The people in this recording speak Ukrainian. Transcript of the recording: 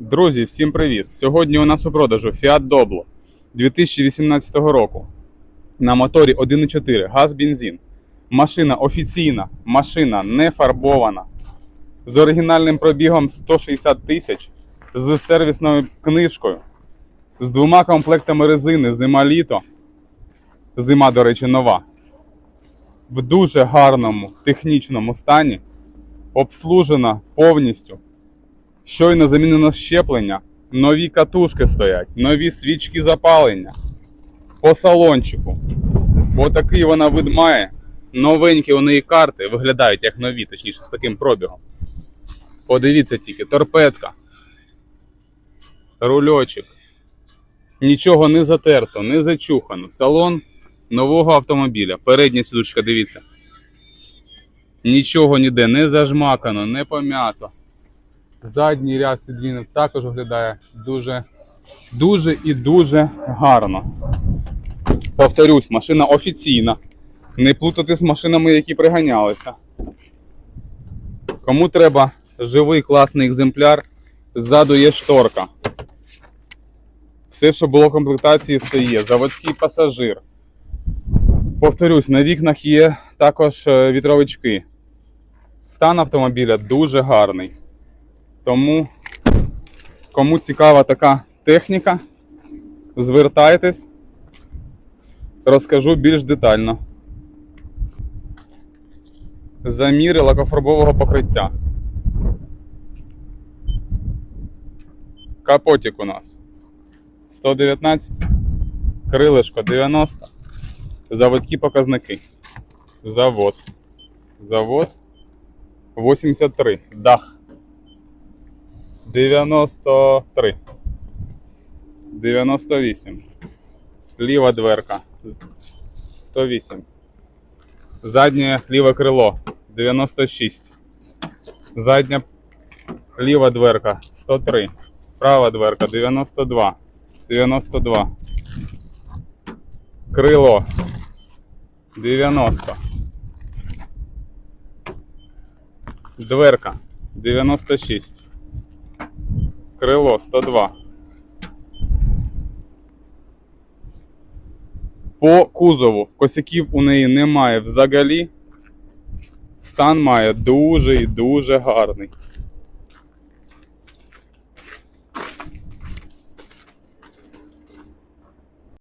Друзі, всім привіт! Сьогодні у нас у продажу Fiat Doblo 2018 року. На моторі 1.4 газ бензин. Машина офіційна, машина не фарбована. З оригінальним пробігом 160 тисяч, з сервісною книжкою, з двома комплектами резини зима-літо. Зима, до речі, нова. В дуже гарному технічному стані. Обслужена повністю. Щойно замінено щеплення, нові катушки стоять, нові свічки запалення. По салончику. Бо такий вона вид має. Новенькі у неї карти виглядають як нові, точніше, з таким пробігом. Подивіться тільки, торпедка. Рульочок. Нічого не затерто, не зачухано. Салон нового автомобіля. Передня сідушка, дивіться. Нічого ніде не зажмакано, не пом'ято. Задній ряд сидінок також виглядає дуже, дуже і дуже гарно. Повторюсь, машина офіційна. Не плутати з машинами, які приганялися. Кому треба живий класний екземпляр, ззаду є шторка. Все, що було в комплектації, все є. Заводський пасажир. Повторюсь, на вікнах є також е, вітровички. Стан автомобіля дуже гарний. Тому, кому цікава така техніка, звертайтесь, розкажу більш детально. Заміри лакофарбового покриття. Капотик у нас 119, крилишко 90, заводські показники. Завод. Завод 83. Дах. 93. 98. Ліва дверка. З- 108. Заднє ліве крило. 96. Задня ліва дверка. 103. Права дверка. 92. 92. Крило. 90. Дверка. 96. Крило 102. По кузову косяків у неї немає взагалі. Стан має дуже і дуже гарний.